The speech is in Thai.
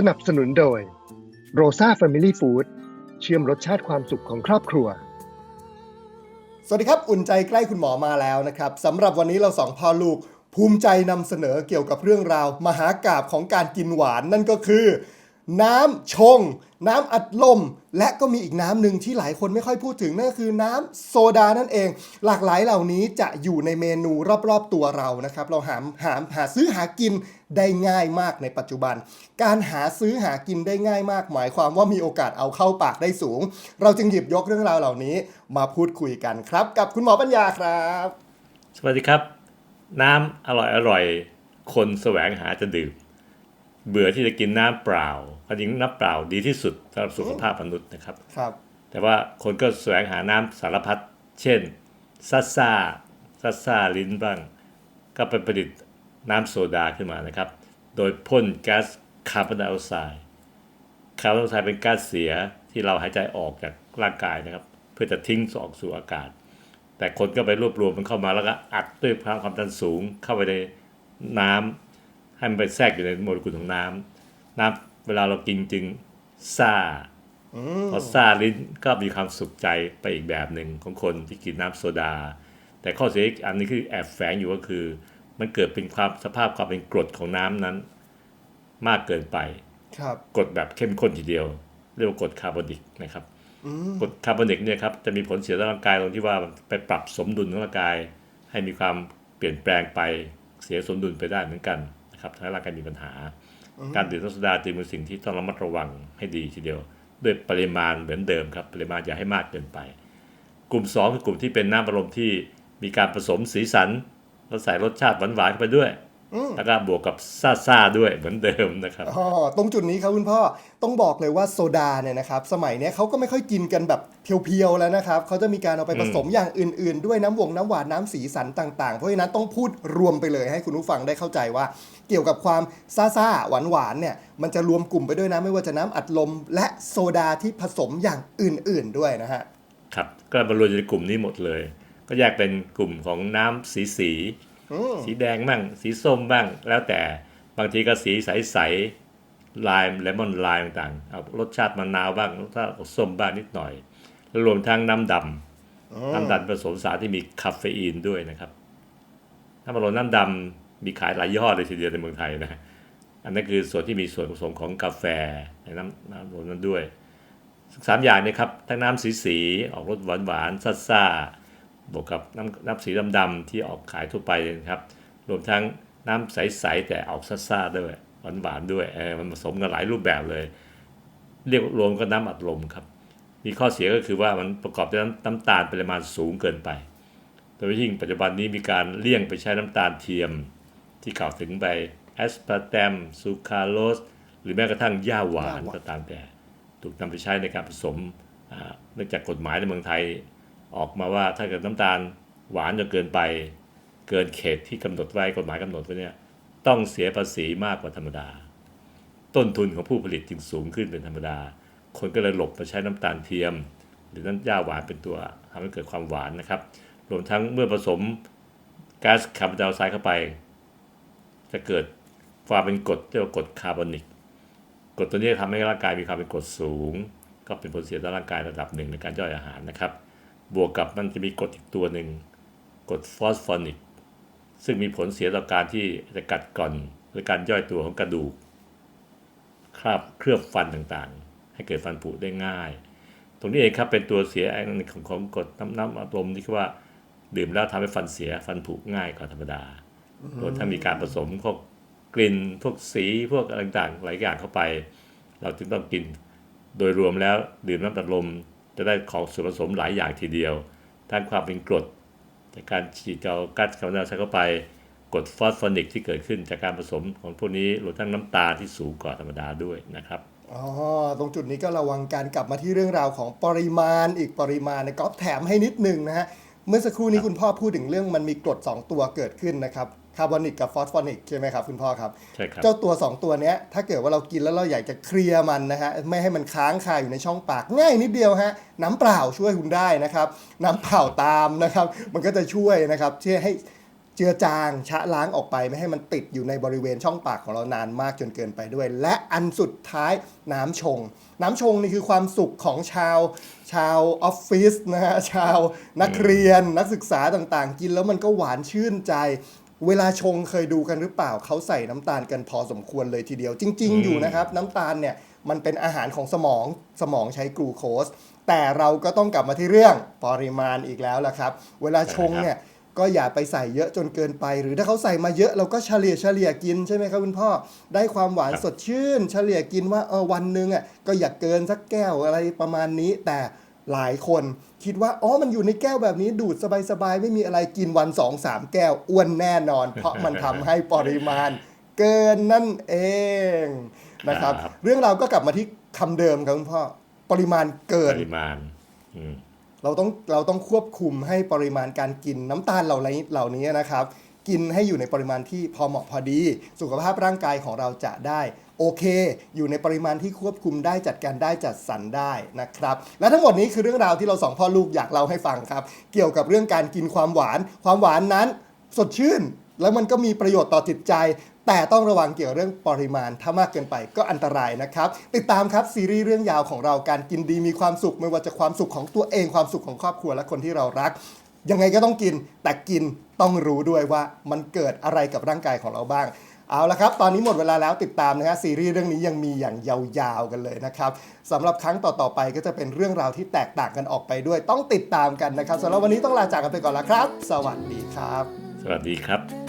สนับสนุนโดยโรซ a า Family Food เชื่อมรสชาติความสุขของครอบครัว สวัสดีครับ อุ่นใจใกล้คุณหมอมาแล้วนะครับสำหรับวันนี้เราสองพ่อลูก ภูมิใจนำเสนอเกี่ยวกับเรื่องราว มหากาบของการกินหวานนั่นก็คือ น้ำชง น้ำอัดลม และก็มีอีกน้ำหนึ่งที่หลายคนไม่ค่อยพูดถึงนั่นคือน้ำโซดานั่นเอง หลากหลายเหล่านี้จะอยู่ในเมนูรอบๆตัวเรานะครับ เราหาหาหาซื้อหากินได้ง่ายมากในปัจจุบัน การหาซื้อหากินได้ง่ายมาก หมายความว่ามีโอกาสเอาเข้าปากได้สูง เราจึงหยิบยกเรื่องราวเหล่านี้มาพูดคุยกันครับ กับคุณหมอปัญญาครับ สวัสดีครับ น้ำอร่อยอร่อยคนแสวงหาจะดื่ม เบื่อที่จะกินน้ำเปล่าความจริงน้ำเปล่าดีที่สุดสำหรับสุขภาพมนุษย์นะครับ ครับ แต่ว่าคนก็แสวงหาน้ำสารพัด เช่นซัสซ่าซัสซ่าลิ้นบ้าง ก็ไปประดิษฐ์น้ำโซดาขึ้นมานะครับ โดยพ่นแก๊สคาร์บอนไดออกไซด์คาร์บอนไดออกไซด์เป็นก๊าซเสียที่เราหายใจออกจากร่างกายนะครับ เพื่อจะทิ้งออกสู่อากาศ แต่คนก็ไปรวบรวมมันเข้ามาแล้วก็อัดด้วยความความดันสูงเข้าไปในน้ำ ให้มันไปแทรกอยู่ในโมเลกุลของน้ำน้ำเวลาเรากินจึงซ่าพอซ่าลิ้นก็มีความสุขใจไปอีกแบบหนึ่งของคนที่กินน้ำโซดา แต่ข้อเสียอีกอันนี้คือแอบแฝงอยู่ก็คือ มันเกิดเป็นความสภาพความเป็นกรดของน้ำนั้น มากเกินไปครับกรดแบบเข้มข้นทีเดียว เรียกว่ากรดคาร์บอนิกนะครับกรดคาร์บอนิกเนี่ยครับจะมีผลเสียต่อร่างกายตรงที่ว่ามันไปปรับสมดุลของร่างกาย ให้มีความเปลี่ยนแปลงไปเสียสมดุลไปได้เหมือนกัน นะครับทำให้ร่างกายมีปัญหา การดื่มน้ำโซดาจึงเป็นสิ่งที่ต้องระมัดระวังให้ดีทีเดียว ด้วยปริมาณเหมือนเดิมครับ ปริมาณอย่าให้มากเกินไป กลุ่ม 2 คือกลุ่มที่เป็นน้ำอารมณ์ที่มีการผสมสีสันแล้วใส่รสชาติหวานๆเข้าไปด้วย แล้วก็บวกกับซ่าๆด้วยเหมือนเดิมนะครับอ๋อตรงจุดนี้ครับคุณพ่อต้องบอกเลยว่าโซดาเนี่ยนะครับสมัยเนี้ยเขาก็ไม่ค่อยกินกันแบบเพียวๆแล้วนะครับเขาจะมีการเอาไปผสมอย่างอื่น ๆ ด้วยน้ำวงน้ำหวานน้ำสีสันต่าง ๆ เพราะฉะนั้นต้องพูดรวมไปเลยให้คุณผู้ฟังได้เข้าใจว่า เกี่ยวกับความซ่าๆหวานๆเนี่ยมันจะรวมกลุ่มไปด้วยนะไม่ว่าจะน้ำอัดลม และโซดาที่ผสมอย่างอื่น ๆด้วยนะฮะครับก็มารวมอยู่ในกลุ่มนี้หมดเลย ก็แยกเป็นกลุ่มของน้ำสีสี สีแดงบ้างสีส้มบ้าง แล้วแต่บางทีก็สีใสๆลายเลมอนลายต่างๆเอารสชาติมะนาวบ้างรสชาติส้มบ้างนิดหน่อย แล้วรวมทั้งน้ำดำน้ำดำผสมสารที่มีคาเฟอีนด้วยนะครับถ้ามาลงน้ำดำมีขายหลายยี่ห้อเลยทีเดียวในเมืองไทยนะอันนั้นคือส่วนที่มีส่วนผสมของกาแฟในน้ำน้ำรวมนั้นด้วยสามอย่างเนี้ครับทั้งน้ำสีสีๆออกรสหวานหวานๆซ่าๆ บวกกับน้ำน้ำสีดำๆที่ออกขายทั่วไปนะครับ รวมทั้งน้ำใสๆแต่ออกซ่าๆด้วยหวานหวานๆด้วยเออมันผสมกันหลายรูปแบบเลย เรียกรวมก็น้ำอัดลมครับ มีข้อเสียก็คือว่ามันประกอบด้วยน้ำตาลปริมาณสูงเกินไป โดยยิ่งปัจจุบันนี้มีการเลี่ยงไปใช้น้ำตาลเทียม ที่กล่าวถึงไปแอสปาร์ตมซูคราโลสหรือแม้กระทั่งหญ้าหวานหญ้าหวานก็ตามแต่ ถูกนำไปใช้ในการผสมเนื่องจากกฎหมายในเมืองไทย ออกมาว่าถ้าเกิดน้ำตาลหวานจนเกินไป เกินเขตที่กำหนดไว้กฎหมายกำหนดไว้เนี่ยต้องเสียภาษีมากกว่าธรรมดา ต้นทุนของผู้ผลิตจึงสูงขึ้นเป็นธรรมดา คนก็เลยหลบมาใช้น้ำตาลเทียม หรือน้ำหญ้าหวานเป็นตัวทำให้เกิดความหวานนะครับ รวมทั้งเมื่อผสมก๊าซคาร์บอนไดออกไซด์เข้าไป จะเกิดความเป็นกรดเรียกว่ากรดคาร์บอนิกกรดตัวนี้ทำให้ร่างกายมีความเป็นกรดสูง ก็เป็นผลเสียต่อร่างกายระดับหนึ่งในการย่อยอาหารนะครับ บวกกับมันจะมีกรดอีกตัวหนึ่งกรดฟอสฟอนิกซึ่งมีผลเสียต่อการที่จะกัดกร่อนหรือการย่อยตัวของกระดูกคราบเคลือบฟันต่างๆ ให้เกิดฟันผุได้ง่าย ตรงนี้เองครับเป็นตัวเสียอันหนึ่งของของกรดน้ำน้ำอัดลมที่คือว่า ดื่มแล้วทำให้ฟันเสียฟันผุง่ายกว่าธรรมดารวมทั้งมีการผสมพวกกลิ่นพวกสีพวกอะไรต่างๆหลายอย่างเข้าไป เราจึงต้องกิน โดยรวมแล้วดื่มน้ำอัดลม จะได้ของส่วนผสมหลายอย่างทีเดียวทั้งความเป็นกรดจากการฉีดเอากัสคาร์บอนไดออกไซด์เข้าไปกรดฟอสฟอนิกที่เกิดขึ้นจากการผสมของพวกนี้รวมทั้งน้ำตาที่สูงกว่าธรรมดาด้วยนะครับอ๋อตรงจุดนี้ก็ระวังการกลับมาที่เรื่องราวของปริมาณอีกปริมาณนะก๊อฟแถมให้นิดหนึ่งนะฮะเมื่อสักครู่นี้คุณพ่อพูดถึงเรื่องมันมีกรด2 ตัวเกิดขึ้นนะครับ คาร์บอนิกกับฟอสฟอนิกใช่ไหมครับคุณพ่อครับ ใช่ครับ เจ้าตัว 2 ตัวเนี้ยถ้าเกิดว่าเรากินแล้วเราอยากจะเคลียร์มันนะฮะไม่ให้มันค้างคาอยู่ในช่องปากง่ายนิดเดียวฮะน้ำเปล่าช่วยคุณได้นะครับ น้ำเปล่าตามนะครับ มันก็จะช่วยนะครับช่วยให้เจือจางชะล้างออกไปไม่ให้มันติดอยู่ในบริเวณช่องปากของเรานานมากจนเกินไปด้วย และอันสุดท้ายน้ำชง น้ำชงนี่คือความสุขของชาว ชาวออฟฟิศนะฮะชาวนักเรียนนักศึกษาต่างๆ กินแล้วมันก็หวานชื่นใจ เวลาชงเคยดูกันหรือเปล่าเขาใส่น้ำตาลกันพอสมควรเลยทีเดียว จริง ๆ อยู่นะครับ น้ำตาลเนี่ยมันเป็นอาหารของสมองสมองใช้กลูโคส แต่เราก็ต้องกลับมาที่เรื่องปริมาณอีกแล้วล่ะครับ เวลาชงเนี่ยก็อย่าไปใส่เยอะจนเกินไป หรือถ้าเขาใส่มาเยอะเราก็เฉลี่ยเฉลี่ยกินใช่ไหมครับคุณพ่อ ได้ความหวานครับสดชื่น เฉลี่ยกินว่าเออวันหนึ่งอะก็อย่าเกินสักแก้วอะไรประมาณนี้แต่ หลายคนคิดว่าอ๋อมันอยู่ในแก้วแบบนี้ดูดสบายๆ ไม่มีอะไรกินวันสองสามแก้วอ้วนแน่นอน เพราะมันทำให้ปริมาณเกินนั่นเองนะครับครับเรื่องราวก็กลับมาที่คำเดิมครับคุณพ่อปริมาณเกินปริมาณอืมเราต้องเราต้องควบคุมให้ปริมาณการกินน้ำตาลเหล่านี้เหล่านี้นะครับ กินให้อยู่ในปริมาณที่พอเหมาะพอดี สุขภาพร่างกายของเราจะได้ โอเค อยู่ในปริมาณที่ควบคุมได้จัดการได้จัดสรรได้นะครับ และทั้งหมดนี้คือเรื่องราวที่เราสองพ่อลูกอยากเล่าให้ฟังครับ เกี่ยวกับเรื่องการกินความหวาน ความหวานนั้นสดชื่น แล้วมันก็มีประโยชน์ต่อจิตใจ แต่ต้องระวังเกี่ยวเรื่องปริมาณ ถ้ามากเกินไปก็อันตรายนะครับ ติดตามครับซีรีส์เรื่องยาวของเราการกินดีมีความสุข ไม่ว่าจะความสุขของตัวเองความสุขของครอบครัวและคนที่เรารักยังไงก็ต้องกินแต่กินต้องรู้ด้วยว่ามันเกิดอะไรกับร่างกายของเราบ้าง เอาละครับ ตอนนี้หมดเวลาแล้วติดตามนะฮะซีรีส์เรื่องนี้ยังมีอย่างยาวๆกันเลยนะครับสำหรับครั้งต่อๆไปก็จะเป็นเรื่องราวที่แตกต่างกันออกไปด้วยต้องติดตามกันนะครับสำหรับวันนี้ต้องลาจากกันไปก่อนละครับ สวัสดีครับ สวัสดีครับ